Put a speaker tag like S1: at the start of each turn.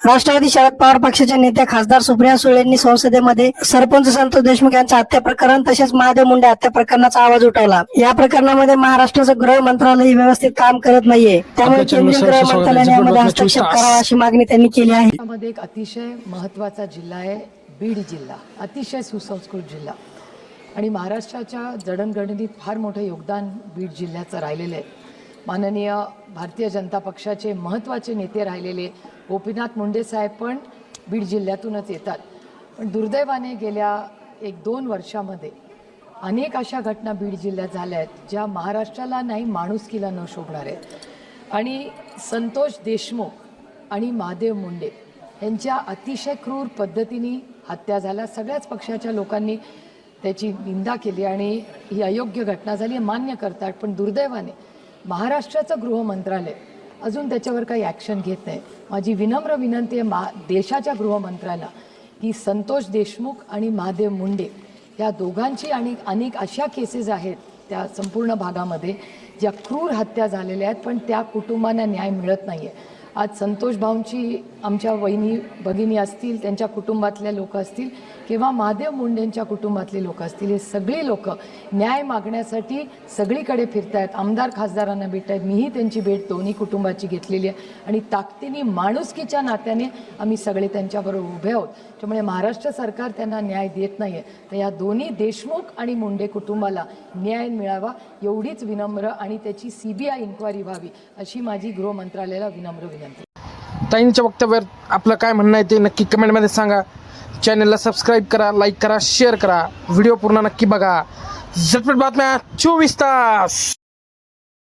S1: राष्ट्रवादी शरद पवार पक्षाच्या नेत्या खासदार सुप्रिया सुळेंनी संसदेमध्ये सरपंच संतोष देशमुख यांच्या हत्या प्रकरण तसेच महादेव मुंडे हत्या प्रकरणाचा आवाज उठवला या प्रकरणामध्ये महाराष्ट्राचं गृह मंत्रालय व्यवस्थित काम करत नाहीये त्यामुळे केंद्रीय गृह मंत्रालयाने. यामध्ये हस्तक्षेप. करावा अशी मागणी त्यांनी केली आहे
S2: एक अतिशय महत्त्वाचा जिल्हा आहे बीड जिल्हा अतिशय सुसंस्कृत जिल्हा आणि महाराष्ट्राच्या जडणघडणीत फार मोठं योगदान बीड जिल्ह्याचं राहिलेलं आहे माननीय भारतीय जनता पक्षाचे महत्त्वाचे नेते राहिलेले गोपीनाथ मुंडे साहेब पण बीड जिल्ह्यातूनच येतात. पण दुर्दैवाने गेल्या एक दोन वर्षामध्ये अनेक अशा घटना बीड जिल्ह्यात झाल्या आहेत ज्या महाराष्ट्राला नाही माणुसकीला न शोभणार आहेत. आणि संतोष देशमुख आणि महादेव मुंडे यांच्या अतिशय क्रूर पद्धतीने हत्या झाल्या. सगळ्याच पक्षाच्या लोकांनी त्याची निंदा केली आणि ही अयोग्य घटना झाली मान्य करतात. पण दुर्दैवाने महाराष्ट्राचं गृह मंत्रालय अजून त्याच्यावर काही ॲक्शन घेत नाही. माझी विनम्र विनंती आहे मा देशाच्या गृहमंत्र्याला की संतोष देशमुख आणि महादेव मुंडे या दोघांची आणि अनेक अशा केसेस आहेत त्या संपूर्ण भागामध्ये ज्या क्रूर हत्या झालेल्या आहेत पण त्या कुटुंबांना न्याय मिळत नाही आहे आज संतोष भाऊंची आमच्या वहिनी भगिनी असतील त्यांच्या कुटुंबातल्या लोक असतील किंवा महादेव मुंडेंच्या कुटुंबातले लोक असतील हे सगळी लोक न्याय मागण्यासाठी सगळीकडे फिरत आहेत आमदार खासदारांना भेट आहेत मीही त्यांची भेट दोन्ही कुटुंबाची घेतलेली आहे. आणि ताकदीने माणुसकीच्या नात्याने आम्ही सगळे त्यांच्याबरोबर उभे आहोत. त्यामुळे महाराष्ट्र सरकार त्यांना न्याय देत नाही आहे तर या दोन्ही देशमुख आणि मुंडे कुटुंबाला न्याय मिळावा एवढीच विनम्र आणि त्याची सी बी आय इन्क्वायरी व्हावी अशी माझी गृह मंत्रालयाला विनम्र विनंती.
S3: ताईंच्या वक्तव्यावर आपलं काय म्हणणं आहे ते नक्की कमेंटमध्ये सांगा. चॅनलला सबस्क्राईब करा लाईक करा शेअर करा. व्हिडिओ पूर्ण नक्की बघा. झटपट बातम्या चोवीस तास!